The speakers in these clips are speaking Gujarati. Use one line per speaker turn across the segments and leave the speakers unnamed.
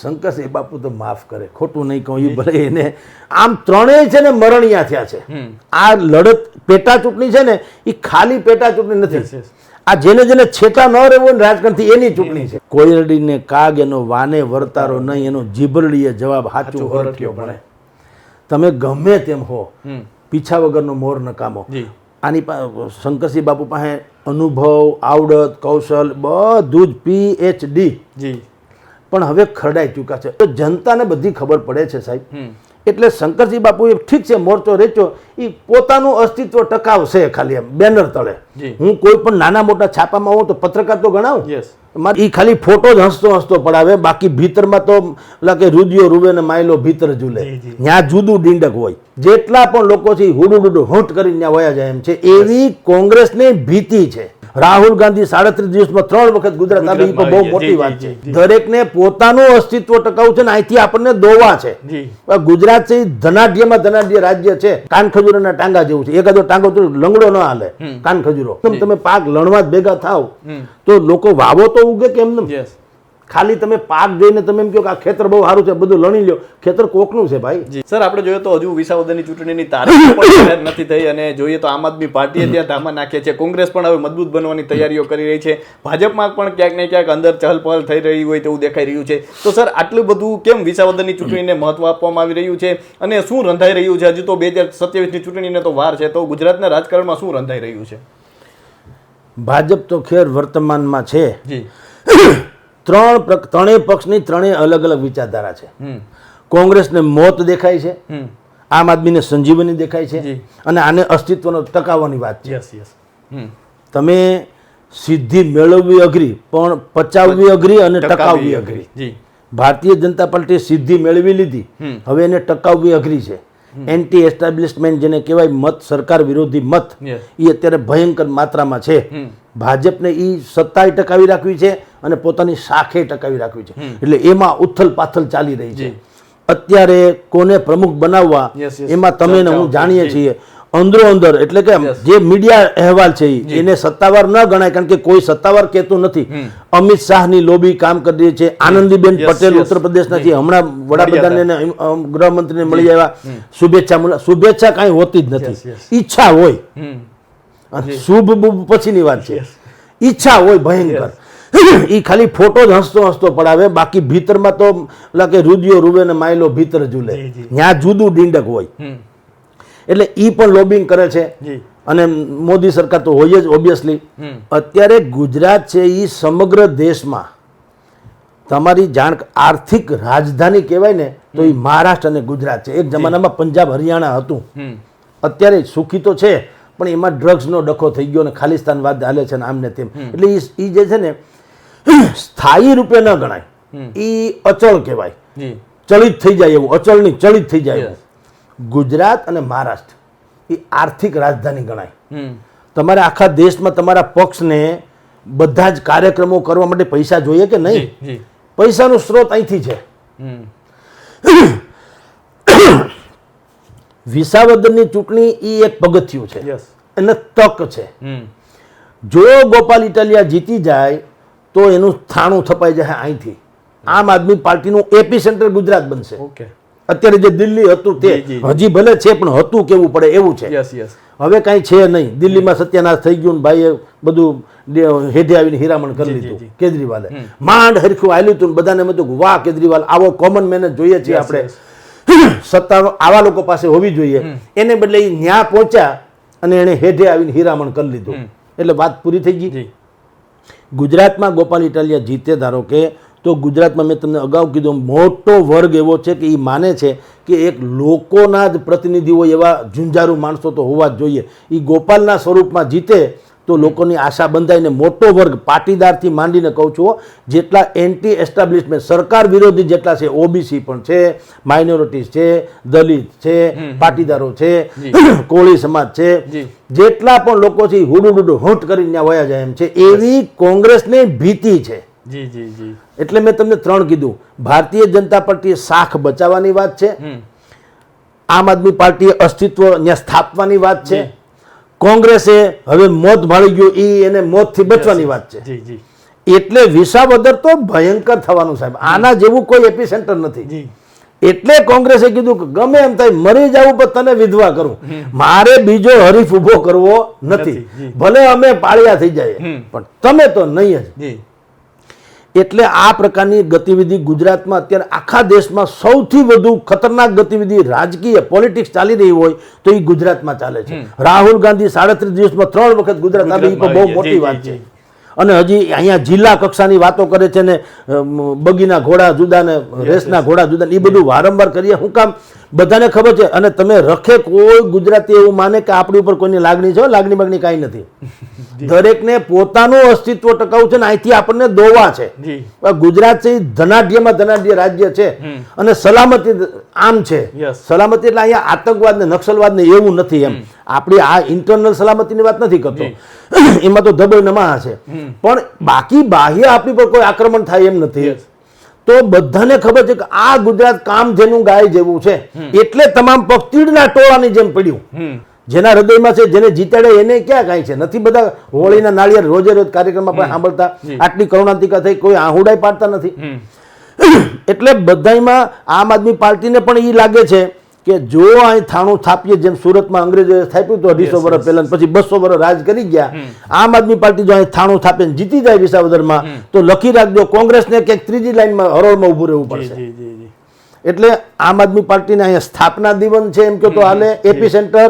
શંકરસિંહ બાપુ તો માફ કરે ખોટું નહીં કહું એ ભલે એને. આમ ત્રણેય છે ને મરણિયા થયા છે. આ લડત પેટા ચૂંટણી છે ને એ ખાલી પેટા ચૂંટણી નથી આ જેને જેને છેટા ન રહેવું ને રાજકારણથી એની ચૂંટણી છે. કોયરડીને કાગ એનો વાને વર્તારો નહીં એનો જીબરડીએ જવાબ સાચું હરઠ્યો ભણે. તમે ગમે તેમ હો પીછા વગરનો મોર નકામો આની શંકરસિંહ બાપુ પાસે અનુભવ આવડત કૌશલ બધું જ પીએચડી
જી.
પણ હવે ખરડાઈ ચૂક્યા છે. તો જનતાને બધી ખબર પડે છે સાહેબ. એટલે શંકરસિંહ બાપુ એ ઠીક છે મોરચો રેચો એ પોતાનું અસ્તિત્વ ટકાવશે ખાલી એમ બેનર તળે. હું કોઈ પણ નાના મોટા છાપામાં હોઉં તો પત્રકાર તો ગણાવું. એ ખાલી ફોટો જ હસતો હસતો પડાવે. બાકી ભીતરમાં તો ઓલા કે રુદિયો રૂવે ને માયલો ભીતર ઝૂલે.
જી, જી.
ત્યાં જુદું ડીંડક હોય. જેટલા પણ લોકો છે હુડુડુડુ હોંટ કરીને ત્યાં વયા જાય એમ છે. એવી કોંગ્રેસની ભીતિ છે. રાહુલ ગાંધી સાડત્રીસ દિવસમાં ત્રણ વખત ગુજરાત આવી. તો બહુ મોટી વાત છે. દરેકને પોતાનું અસ્તિત્વ ટકાવું છે ને અહીંથી આપણને દોવા છે. ગુજરાત છે ધનાઢ્યમાં ધનાઢ્ય રાજ્ય છે. કાન ખજૂરોના ટાંગા જેવું છે. એકાદો ટાંગો તો લંગડો ન હાલે. કાન ખજૂરો. તમે પાક લણવા જ ભેગા થાવ તો લોકો વાવો તો ઉગે કેમ
યસ
ખાલી તમે પાક જોઈને તમે એમ કહો કે આ ખેતર બહુ સારું છે બધું લણી લ્યો. ખેતર કોકનું છે ભાઈ.
સર આપણે જોઈએ તો હજુ વિસાવદરની ચૂંટણીની તારીખ પણ નથી થઈ અને જોઈએ તો આમ આદમી પાર્ટીએ ત્યાં ધામા નાખે છે. કોંગ્રેસ પણ હવે મજબૂત બનવાની તૈયારીઓ કરી રહી છે. ભાજપમાં પણ ક્યાંક ને ક્યાંક અંદર ચહલપહલ થઈ રહી હોય તેવું દેખાઈ રહ્યું છે. તો સર આટલું બધું કેમ વિસાવદરની ચૂંટણીને મહત્વ આપવામાં આવી રહ્યું છે અને શું રંધાઈ રહ્યું છે? હજુ તો બે હજાર સત્યાવીસની ચૂંટણીને તો વાર છે. તો ગુજરાતના રાજકારણમાં શું રંધાઈ રહ્યું છે?
ભાજપ તો ખેર વર્તમાનમાં છે.
જી.
ત્રણ ત્રણેય પક્ષની ત્રણેય અલગ અલગ વિચારધારા છે. કોંગ્રેસને મોત દેખાય છે. આમ આદમીને સંજીવની દેખાય છે. અને આને અસ્તિત્વનો ટકાવવાની વાત છે. તમે સિદ્ધિ મેળવવી અઘરી પણ પચાવવી અઘરી અને ટકાવવી અઘરી. ભારતીય જનતા પાર્ટીએ સિદ્ધિ મેળવી લીધી. હવે એને ટકાવવી અઘરી છે. એન્ટી એસ્ટાબ્લિશમેન્ટ જેને કહેવાય મત સરકાર વિરોધી મત એ અત્યારે ભયંકર માત્રામાં છે. ભાજપને એ સત્તાએ ટકાવી રાખવી છે અને પોતાની શાખે ટકાવી રાખવી છે. એટલે એમાં ઉથલ પાથલ ચાલી રહી છે. અત્યારે કોને પ્રમુખ બનાવવા. એમાં તમે ને હું જાણીએ છીએ. અંદરો અંદર એટલે કે જે મીડિયા અહેવાલ છે એને સત્તાવાર ન ગણાય કારણ કે કોઈ સત્તાવાર કહેતું નથી. અમિત શાહની લોબી કામ કરી રહી છે આનંદીબેન પટેલ ઉત્તર પ્રદેશના છે હમણાં વડાપ્રધાનને ગૃહમંત્રીને મળી આવ્યા. શુભેચ્છા શુભેચ્છા કાંઈ હોતી જ નથી. ઈચ્છા હોય. શુભ પછીની વાત છે. ઈચ્છા હોય ભયંકર. ઈ ખાલી ફોટો જ હસતો હસતો પડાવે બાકી ભીતરમાં તો ઓલા કે રુદિયો રૂવે ને માયલો ભીતર ઝૂલે.
જી, જી.
ત્યાં જુદું ડીંડક હોય. એટલે એ પણ લોબિંગ કરે છે. અને મોદી સરકાર તો હોય જ ઓબ્વિયસલી અત્યારે ગુજરાત છે એ સમગ્ર દેશમાં. તમારી જાણ આર્થિક રાજધાની કહેવાય ને તો એ મહારાષ્ટ્ર અને ગુજરાત છે. એક જમાનામાં પંજાબ હરિયાણા હતું. અત્યારે સુખી તો છે પણ એમાં ડ્રગ્સનો ડખો થઈ ગયો ને ખાલિસ્તાનવાદ હાલે છે ને આમ ને તેમ. એટલે એ જે છે ને સ્થાયી રૂપે ન ગણાય. એ અચળ કહેવાય. ચલિત થઈ જાય એવું અચળની ચલિત થઈ જાય એવું. ગુજરાત અને મહારાષ્ટ્ર એ આર્થિક રાજધાની ગણાય. તમારે આખા દેશમાં તમારા પક્ષને બધા જ કાર્યક્રમો કરવા માટે પૈસા જોઈએ કે નહીં? પૈસાનો સ્ત્રોત અહીંથી છે. વિસાવદનની ચૂંટણી એ એક પગથિયું છે.
અને
એને તક છે. જો ગોપાલ ઇટાલિયા જીતી જાય તો એનું થાણું થપાઈ જાય અહીંથી. આમ આદમી પાર્ટીનું એપી સેન્ટર ગુજરાત બનશે.
ઓકે.
અત્યારે જે દિલ્હી હતું તે. હજી ભલે છે પણ હતું કેવું પડે એવું છે.
યસ યસ
હવે કાંઈ છે નહીં. દિલ્હીમાં સત્યાનાશ થઈ ગયું ભાઈએ બધું હેઠે આવીને હિરામણ કરી લીધું કેજરીવાલે. માંડ હરખું આવ્યું હતું બધાને હતું વાહ કેજરીવાલ આવો કોમન મેન જોઈએ છીએ આપણે. સત્તા આવા લોકો પાસે હોવી જોઈએ. એને બદલે એ ન્યા પહોંચ્યા અને એને હેઠે આવીને હિરામણ કરી લીધું. એટલે વાત પૂરી થઈ ગઈ. ગુજરાતમાં ગોપાલ ઇટાલિયા જીતે ધારો કે તો ગુજરાતમાં મેં તમને અગાઉ કીધું મોટો વર્ગ એવો છે કે એ માને છે કે એક લોકોના જ પ્રતિનિધિઓ એવા ઝુંઝારું માણસો તો હોવા જ જોઈએ. એ ગોપાલના સ્વરૂપમાં જીતે તો લોકોની આશા બંધાઈને મોટો વર્ગ પાટીદારથી માંડીને કહું છું જેટલા એન્ટી એસ્ટાબ્લિશમેન્ટ સરકાર વિરોધી જેટલા છે ઓબીસી પણ છે માઇનોરિટીઝ છે દલિત છે પાટીદારો છે કોળી સમાજ છે જેટલા પણ લોકો છે હુડુડુડુ હોંટ કરીને વયા જાય એમ છે. એવી કોંગ્રેસની ભીતિ છે.
જી જી જી.
એટલે મેં તમને ત્રણ કીધું. ભારતીય જનતા પાર્ટીએ શાખ બચાવવાની વાત છે. આમ આદમી પાર્ટીએ અસ્તિત્વ ત્યાં સ્થાપવાની વાત છે. કોંગ્રેસે હવે મોત ભાળી ગયું એ એને મોતથી બચવાની વાત છે. એટલે વિસાવદર તો ભયંકર થવાનું સાહેબ. આના જેવું કોઈ એપિસેન્ટર નથી. એટલે કોંગ્રેસે કીધું કે ગમે એમ થાય મરી જવું પણ તને વિધવા કરું. મારે બીજો હરીફ ઊભો કરવો નથી. ભલે અમે પાળિયા થઈ જાય પણ તમે તો નહીં જી. એટલે આ પ્રકારની ગતિવિધિ ગુજરાતમાં અત્યારે આખા દેશમાં સૌથી વધુ ખતરનાક ગતિવિધિ રાજકીય પોલિટિક્સ ચાલી રહી હોય તો એ ગુજરાતમાં ચાલે છે. રાહુલ ગાંધી સાડત્રીસ દિવસમાં ત્રણ વખત ગુજરાત આવે એ તો બહુ મોટી વાત છે. અને હજી અહીંયા જિલ્લા કક્ષાની વાતો કરે છે ને બગીના ઘોડા જુદા ને રેસના ઘોડા જુદા ને એ બધું વારંવાર કરીએ. શું કામ બધાને ખબર છે અને તમે રખે કોઈ ગુજરાતી એવું માને કે આપણી ઉપર કોઈની લાગણી છે લાગણી બાગણી કાંઈ નથી. દરેકને પોતાનું અસ્તિત્વ ટકાવું છે ને અહીંથી આપણને દોવા છે. ગુજરાત છે ધનાઢ્યમાં ધનાઢ્ય રાજ્ય છે. અને સલામતી આમ છે. સલામતી એટલે અહીંયા આતંકવાદ ને નક્સલવાદ ને એવું નથી એમ. આપણી આ ઇન્ટરનલ સલામતીની વાત નથી કરતો. એમાં તો ધબઈ નમા છે. પણ બાકી બાહ્ય આપણી પર કોઈ આક્રમણ થાય એમ નથી. તો બધાને ખબર છે કે આ ગુજરાત કામ જેનું ગાય જેવું છે. એટલે તમામ પક્ષ તીડના ટોળાની જેમ પડ્યું. જેના હૃદયમાં છે જેને જીતાડે એને ક્યાં કાંઈ છે? નથી બધા હોળીના નાળિયેર રોજે રોજ કાર્યક્રમમાં પણ સાંભળતા. આટલી કરુણાંતિકા થઈ કોઈ આહુડાઈ પાડતા નથી. એટલે બધાયમાં આમ આદમી પાર્ટીને પણ એ લાગે છે કે જો અહીં થાણું થાપીએ જેમ સુરતમાં અંગ્રેજોએ સ્થાપ્યું તો અઢીસો વર્ષ પહેલા પછી બસો વર્ષ રાજ કરી ગયા. આમ આદમી પાર્ટી જો અહીં થાણું થાપે જીતી જાય વિસાવદરમાં તો લખી રાખજો કોંગ્રેસને ક્યાંક ત્રીજી લાઇનમાં હરોળમાં ઊભું રહેવું પડશે. એટલે આમ આદમી પાર્ટીને અહીંયા સ્થાપના દિવન છે એમ કે તો હાલે એપી સેન્ટર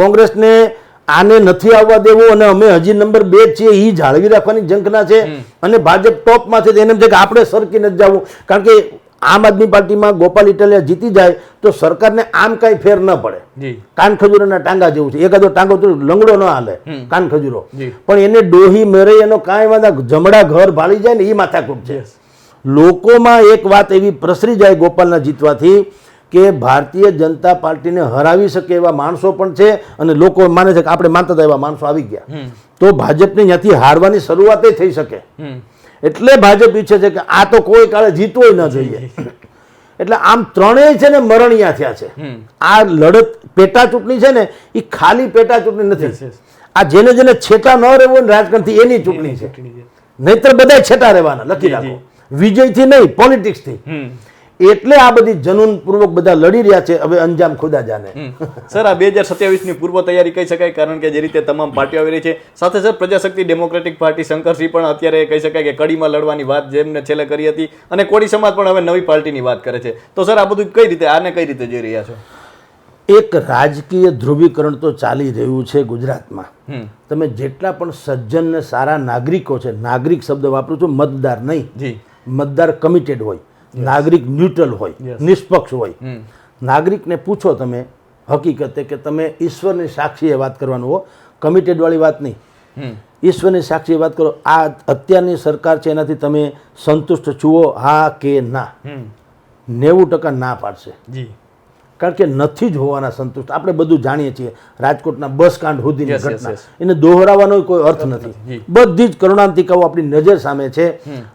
કોંગ્રેસને આને નથી આવવા દેવું અને અમે હજી નંબર બે છીએ એ જાળવી રાખવાની ઝંખના છે અને ભાજપ ટોપમાં છે એને એમ છે કે આપણે સરકી નથી જવું. કારણ કે આમ આદમી પાર્ટીમાં ગોપાલ ઇટાલિયા જીતી જાય તો સરકારને આમ કાંઈ ફેર ન પડે. કાન ખજૂરોના ટાંગા જેવું છે. એકાદો ટાંગો તો લંગડો ન હાલે કાન ખજૂરો. પણ એને ડોહી મેરે એનો કાંઈ વાંધા જમડા ઘર ભાળી જાય ને એ માથાકૂટ છે. લોકોમાં એક વાત એવી પ્રસરી જાય ગોપાલના જીતવાથી કે ભારતીય જનતા પાર્ટીને હરાવી શકે એવા માણસો પણ છે અને લોકો માને છે કે આપણે માનતા હતા એવા માણસો આવી ગયા. તો ભાજપને ત્યાંથી હારવાની શરૂઆત થઈ શકે. એટલે ભાજપ ઈચ્છે છે કે આ તો કોઈ કાળે જીતવો ન જોઈએ. એટલે આમ ત્રણેય છે ને મરણિયા થયા છે. આ લડત પેટા ચૂંટણી છે ને એ ખાલી પેટા ચૂંટણી નથી આ જેને જેને છેટા ન રહેવું ને રાજકારણથી એની ચૂંટણી છે. નહીતર બધા છેટા રહેવાના લખી રાખો વિજયથી નહીં પોલિટિક્સથી એટલે આ બધી જનૂનપૂર્વક બધા લડી રહ્યા છે હવે અંજામ ખુદા જાને
સર આ બે હજાર સત્યાવીસની પૂર્વ તૈયારી કહી શકાય કારણ કે જે રીતે તમામ પાર્ટીઓ આવી રહી છે. સાથે sir Prajashakti Democratic Party Shankarsinh પણ અત્યારે કહી શકાય કે કડીમાં લડવાની વાત જેમને છેલ્લે કરી હતી અને કોળી સમાજ પણ હવે નવી પાર્ટીની વાત કરે છે. તો સર આ બધું કઈ રીતે આને કઈ રીતે જોઈ રહ્યા છો?
એક રાજકીય ધ્રુવીકરણ તો ચાલી રહ્યું છે ગુજરાતમાં. તમે જેટલા પણ સજ્જન ને સારા નાગરિકો છે નાગરિક શબ્દ વાપરું છું મતદાર નહીં.
જી.
મતદાર કમિટેડ હોય. નાગરિક ન્યુટ્રલ હોય નિષ્પક્ષ હોય. નાગરિકને પૂછો તમે હકીકતે કે તમે ઈશ્વરની સાક્ષીએ વાત કરવાનું હો. કમિટેડવાળી વાત નહીં. ઈશ્વરની સાક્ષીએ વાત કરો. આ અત્યારની સરકાર છે એનાથી તમે સંતુષ્ટ છુઓ હા કે ના. નેવું ટકા ના પાડશે.
જી.
કારણ કે નથી જ હોવાના સંતુષ્ટ. આપણે બધું જાણીએ છીએ. રાજકોટના બસ કાંડ સુધીની ઘટના. એને દોહરાવવાનો કોઈ અર્થ નથી. બધી જ કરુણાંતિકાઓ આપણી નજર સામે છે.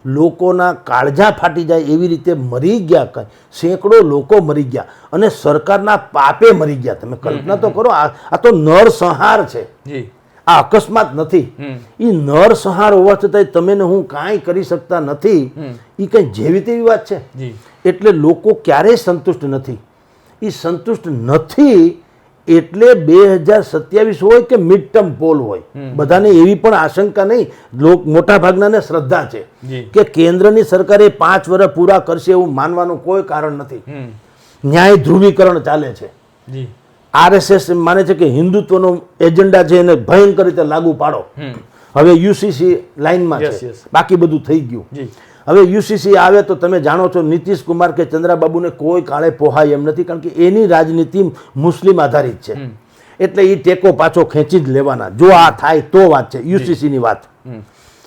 લોકોના કાળજા ફાટી જાય એવી રીતે મરી ગયા કઈ? સેંકડો લોકો મરી ગયા અને સરકારના પાપે મરી ગયા. તમે કલ્પના તો કરો આ આ તો નરસંહાર છે. આ અકસ્માત નથી. એ નરસંહાર હોવા છતાંય તમે હું કાંઈ કરી શકતા નથી. એ કંઈ જેવી તેવી વાત છે. એટલે લોકો ક્યારેય સંતુષ્ટ નથી. એ સંતુષ્ટ નથી એટલે બે હજાર સત્યાવીસ હોય કે મિડ ટર્મ પોલ હોય બધાને એવી પણ આશંકા નહીં. લોક મોટા ભાગનાને શ્રદ્ધા છે કે કેન્દ્રની સરકારે પાંચ વર્ષ પૂરા કરશે એવું માનવાનું કોઈ કારણ નથી. ન્યાય ધ્રુવીકરણ ચાલે છે. આરએસએસ માને છે કે હિન્દુત્વનો એજન્ડા છે એને ભયંકર રીતે લાગુ પાડો. હવે યુસીસી
લાઇનમાં
છે. બાકી બધું થઈ ગયું. હવે યુસીસી આવે તો તમે જાણો છો નીતિશ કુમાર કે ચંદ્રાબાબુને કોઈ કાળે પોહાય એમ નથી કારણ કે એની રાજનીતિ મુસ્લિમ આધારિત છે. એટલે એ ટેકો પાછો ખેંચી જ લેવાના. જો આ થાય તો વાત છે યુસીસીની વાત.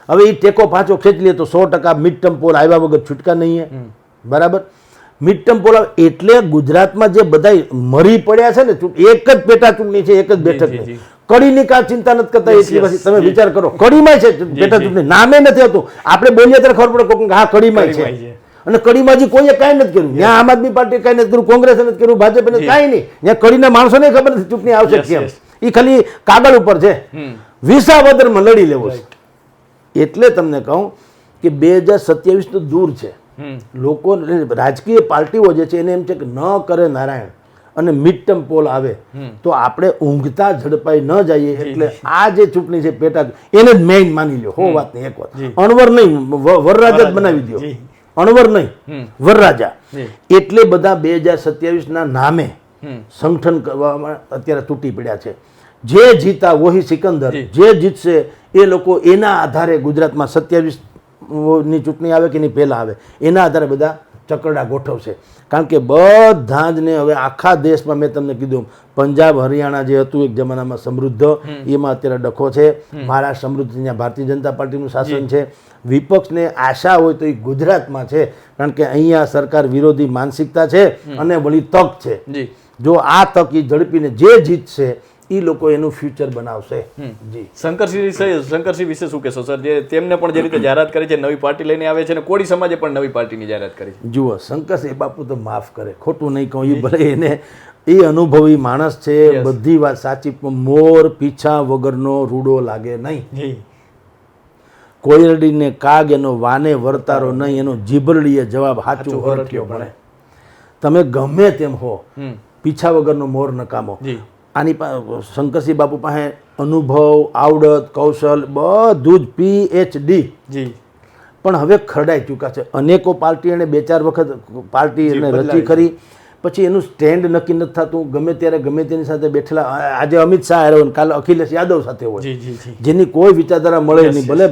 હવે એ ટેકો પાછો ખેંચી લે તો સો ટકા મિડ ટર્મ પોલ આવ્યા વગર છૂટકા નહીં બરાબર? મિડ ટર્મ પોલ એટલે ગુજરાતમાં જે બધા મરી પડ્યા છે ને એક જ પેટા ચૂંટણી છે એક જ બેઠક. કડીની કા ચિંતા નથી કરતા? એટલી. પછી તમે વિચાર કરો. કડીમાં છે બેટા ચૂંટણી. નામે નથી હોતું આપણે બોલીએ ત્યારે ખબર પડે કોક હા કડીમાં છે. અને કડીમાં હજી કોઈએ કાંઈ નથી કર્યું. ત્યાં આમ આદમી પાર્ટી કાંઈ નથી કર્યું કોંગ્રેસે નથી કર્યું ભાજપે કાંઈ નહીં. ત્યાં કડીના માણસોને ખબર નથી ચૂંટણી આવશે કેમ. એ ખાલી કાગળ ઉપર છે. વિસાવદરમાં લડી લેવો છે. એટલે તમને કહું કે બે હજાર સત્યાવીસ તો દૂર છે. લોકો રાજકીય પાર્ટીઓ જે છે એને એમ છે કે ન કરે નારાયણ. અને મિડ ટર્મ પોલ આવે તો આપણે ઊંઘતા ઝડપાઈ ન જઈએ એટલે આ જે ચૂંટણી છે પેટા એને જ મેઇન માની લ્યો. હો વાત નહીં એક વાત. અણવર નહીં વરરાજા જ બનાવી દો અણવર નહીં વરરાજા. એટલે બધા બે હજાર સત્યાવીસ ના નામે સંગઠન કરવામાં અત્યારે તૂટી પડ્યા છે. જે જીતા વોહી સિકંદર
જે.
જીતશે એ લોકો એના આધારે ગુજરાતમાં સત્યાવીસની ચૂંટણી આવે કે એની પહેલા આવે. એના આધારે બધા ચકરડા ગોઠવશે. કારણ કે બધા જ ને હવે આખા દેશમાં મેં તમને કીધું પંજાબ હરિયાણા જે હતું એક જમાનામાં સમૃદ્ધ એમાં અત્યારે ડખો છે. મહારાષ્ટ્ર સમૃદ્ધ ત્યાં ભારતીય જનતા પાર્ટીનું શાસન છે. વિપક્ષને આશા હોય તો એ ગુજરાતમાં છે. કારણ કે અહીંયા સરકાર વિરોધી માનસિકતા છે અને વળી તક છે.
જો
આ તક એ ઝડપીને જે જીતશે એ લોકો એનું ફ્યુચર બનાવશે. જી.
શંકરસિંહ શંકરસિંહ વિશે શું કહેશો સર? જે તેમને પણ જે રીતે જાહેરાત કરી છે નવી પાર્ટી લઈને આવે છે અને કોળી સમાજે પણ નવી પાર્ટીની જાહેરાત કરી છે.
જુઓ શંકરસિંહ બાપુ તો માફ કરે ખોટું નહીં કહું એ ભલે એને એ અનુભવી માણસ છે બધી વાત સાચી પણ મોર પીછા વગરનો રૂડો લાગે નહીં. કોયરડીને કાગ એનો વાને વર્તારો નહીં એનો જીભરડીએ જવાબ સાચું હરટ્યો ભણે. તમે ગમે તેમ હો પીછા વગરનો મોર નકામો. આની શંકરસિંહ બાપુ પાસે અનુભવ આવડત કૌશલ બધું જ પીએચડી
જી.
પણ હવે ખરડાઈ ચૂક્યા છે. અનેકો પાર્ટી એણે બે ચાર વખત પાર્ટી એને રચી કરી પછી એનું સ્ટેન્ડ નક્કી નથી થતું. ગમે ત્યારે ગમે તેની સાથે બેઠેલા આજે અમિત શાહ આવ્યો ને કાલે અખિલેશ યાદવ સાથે હોય. જેની કોઈ વિચારધારા મળે નહીં. ભલે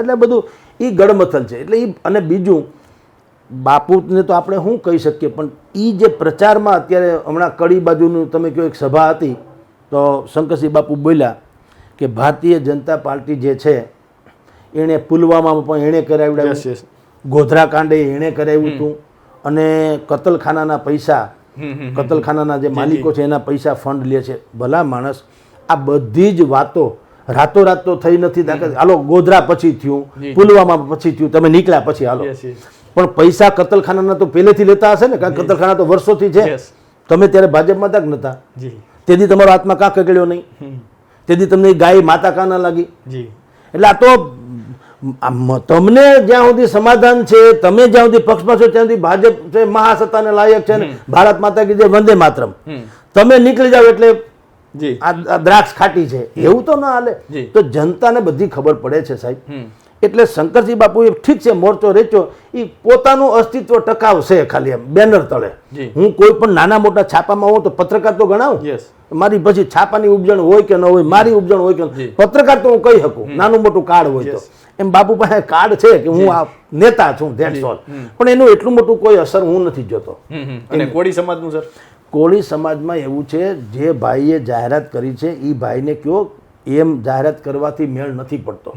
એટલે બધું એ ગડમથલ છે. એટલે એ અને બીજું બાપુને તો આપણે શું કહી શકીએ? પણ એ જે પ્રચારમાં અત્યારે હમણાં કડી બાજુનું તમે કહો એક સભા હતી તો શંકરસિંહ બાપુ બોલ્યા કે ભારતીય જનતા પાર્ટી જે છે એણે પુલવામામાં પણ એણે
કરાવ્યું
ગોધરા કાંડે એણે કરાવ્યું હતું. અને કતલખાનાના પૈસા કતલખાનાના જે માલિકો છે એના પૈસા ફંડ લે છે. ભલા માણસ આ બધી જ વાતો રાતોરાત તો થઈ નથી હાલો ગોધરા પછી થયું પુલવામા પછી થયું તમે નીકળ્યા પછી હાલો. પણ પૈસા કતલખાનાના તો પહેલેથી લેતા હશે ને? કારણ કે કતલખાના તો વર્ષોથી છે. તમે ત્યારે ભાજપમાં તક નહોતા
જી.
તેથી તમારો આત્મા કાં કગડ્યો નહીં. તેથી તમને ગાય માતા કાં ના લાગી? એટલે આ તો તમને જ્યાં સુધી સમાધાન છે તમે જ્યાં સુધી પક્ષમાં છો ત્યાં સુધી ભાજપ છે મહાસત્તાને લાયક છે ને ભારત માતા કી જય વંદે માતરમ. તમે નીકળી જાઓ એટલે આ દ્રાક્ષ ખાટી છે. એવું તો ના હાલે. તો જનતાને બધી ખબર પડે છે સાહેબ. એટલે શંકરસિંહ એ ઠીક છે મોરચો રેચો એ પોતાનું અસ્તિત્વ ટકાવશે ખાલી એમ બેનર તળે. હું કોઈ પણ નાના મોટા છાપામાં હોઉં તો પત્રકાર તો ગણાવું?
યસ.
મારી પછી છાપાની ઉપજણ હોય કે ન હોય મારી ઉપજણ હોય કે પત્રકાર તો હું કહી શકું નાનું મોટું કાર્ડ હોય તો. એમ બાપુ પાસે કાર્ડ છે કે હું આ નેતા છું ધેટ્સ ઓલ પણ એનું એટલું મોટું કોઈ અસર હું નથી જોતો.
અને કોળી સમાજનું સર?
કોળી સમાજમાં એવું છે જે ભાઈએ જાહેરાત કરી છે એ ભાઈને કયો એમ જાહેરાત કરવાથી મેળ નથી પડતો.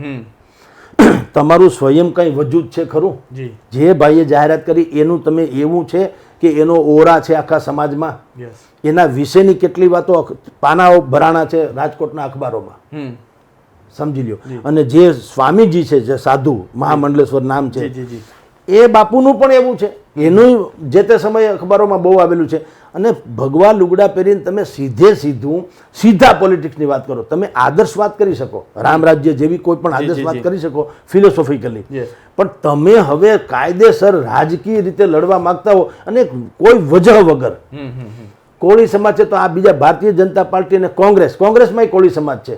તમારું સ્વયં કંઈ વજૂદ છે ખરું?
જી.
જે ભાઈએ જાહેરાત કરી એનું તમે એવું છે કે એનો ઓરા છે આખા સમાજમાં? એના વિશેની કેટલી વાતો પાનાઓ ભરાણા છે રાજકોટના અખબારોમાં. સમજી લ્યો. અને જે સ્વામીજી છે જે સાધુ મહામંડલેશ્વર નામ છે એ બાપુનું પણ એવું છે. એનું જે તે સમયે અખબારોમાં બહુ આવેલું છે. અને ભગવા લુગડા પહેરીને તમે સીધે સીધું સીધા પોલિટિક્સની વાત કરો. તમે આદર્શ વાત કરી શકો. રામ રાજ્ય જેવી કોઈ પણ આદર્શ વાત કરી શકો ફિલોસોફિકલી પણ તમે હવે કાયદેસર રાજકીય રીતે લડવા માંગતા હો અને કોઈ વજહ વગર. કોળી સમાજ છે તો આ બીજા ભારતીય જનતા પાર્ટી અને કોંગ્રેસ. કોંગ્રેસમાંય કોળી સમાજ છે.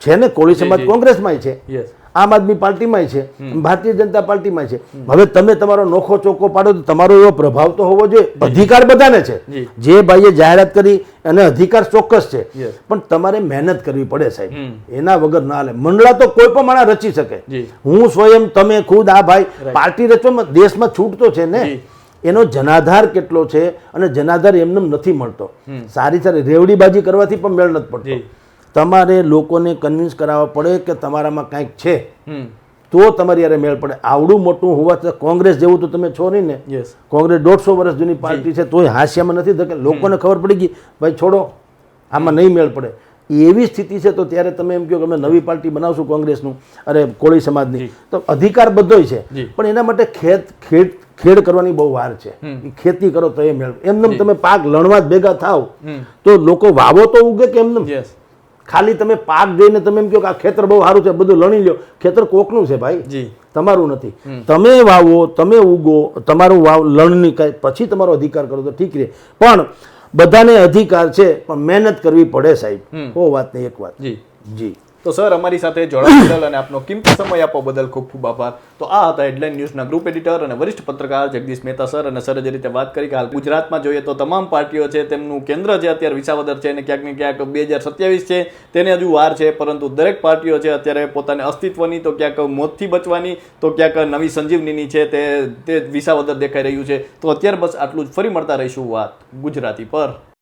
છે ને? કોળી સમાજ
કોંગ્રેસમાં
કોંગ્રેસમાંય છે.
યસ
આમ આદમી પાર્ટીમાં છે ભારતીય જનતા પાર્ટીમાં છે. હવે તમે તમારો નોખો ચોખ્ખો પાડો તો તમારો એવો પ્રભાવ તો હોવો જોઈએ. અધિકાર બધાને છે.
જી.
ભાઈએ જાહેરાત કરી અને અધિકાર ચોક્કસ છે. પણ તમારે મહેનત કરવી પડે સાહેબ. એના વગર ના હાલે. મંડળા તો કોઈ પણ માણસ રચી શકે. હું સ્વયં તમે ખુદ આ ભાઈ પાર્ટી રચવામાં દેશમાં છૂટતો છે ને? એનો જનાધાર કેટલો છે અને જનાધાર એમને નથી મળતો. સારી સારી રેવડીબાજી કરવાથી પણ મેળ નથી પડતો. તમારે લોકોને કન્વિન્સ કરાવવા પડે કે તમારામાં કાંઈક છે. તો તમારી યારે મેળ પડે. આવડું મોટું હોવા છતાં કોંગ્રેસ જેવું તો તમે છો નહીં ને. કોંગ્રેસ દોઢસો વર્ષ જૂની પાર્ટી છે તોય હાસ્યામાં નથી ધકે લોકોને ખબર પડી ગઈ ભાઈ છોડો. આમાં નહીં મેળ પડે. એવી સ્થિતિ છે તો ત્યારે તમે એમ કહો કે અમે નવી પાર્ટી બનાવશું કોંગ્રેસનું. અરે કોળી સમાજની. તો અધિકાર બધોય છે. પણ એના માટે ખેત ખેડ ખેડ કરવાની બહુ વાર છે. ખેતી કરો તો એ મેળ એમને તમે પાક લણવા જ ભેગા થાવ. તો લોકો વાવો તો ઉગે કે એમને ખાલી તમે પાક જોઈને તમે એમ કહો કે આ ખેતર બહુ સારું છે બધું લણી લ્યો. ખેતર કોકનું છે ભાઈ. તમારું નથી. તમે વાવો તમે ઉગો તમારું વાવ લણણી કાંઈ પછી તમારો અધિકાર કરો તો ઠીક રહે. પણ બધાને અધિકાર છે પણ મહેનત કરવી પડે સાહેબ. ઓ વાત નહીં એક વાત.
જી.
જી.
તો સર, અમારી સાથે જોડાવા બદલ અને આપનો કિંમતી સમય આપવા બદલ ખૂબ ખૂબ આભાર. તો આ હતા હેડલાઇન ન્યૂઝના ગ્રુપ એડિટર અને વરિષ્ઠ પત્રકાર જગદીશ મહેતા સર અને સર, જે રીતે વાત કરી કે હાલ ગુજરાતમાં જોઈએ તો તમામ પાર્ટીઓ છે, તેમનું કેન્દ્ર જે અત્યારે વિસાવદર છે અને ક્યાંક ને ક્યાંક બે હજાર સત્યાવીસ છે, તેને હજુ વાર છે, પરંતુ દરેક પાર્ટીઓ છે અત્યારે પોતાને અસ્તિત્વની, તો ક્યાંક મોતથી બચવાની, તો ક્યાંક નવી સંજીવનીની છે તે તે વિસાવદર દેખાઈ રહ્યું છે. તો અત્યારે બસ આટલું જ. ફરી મળતા રહીશું વાત ગુજરાતી પર.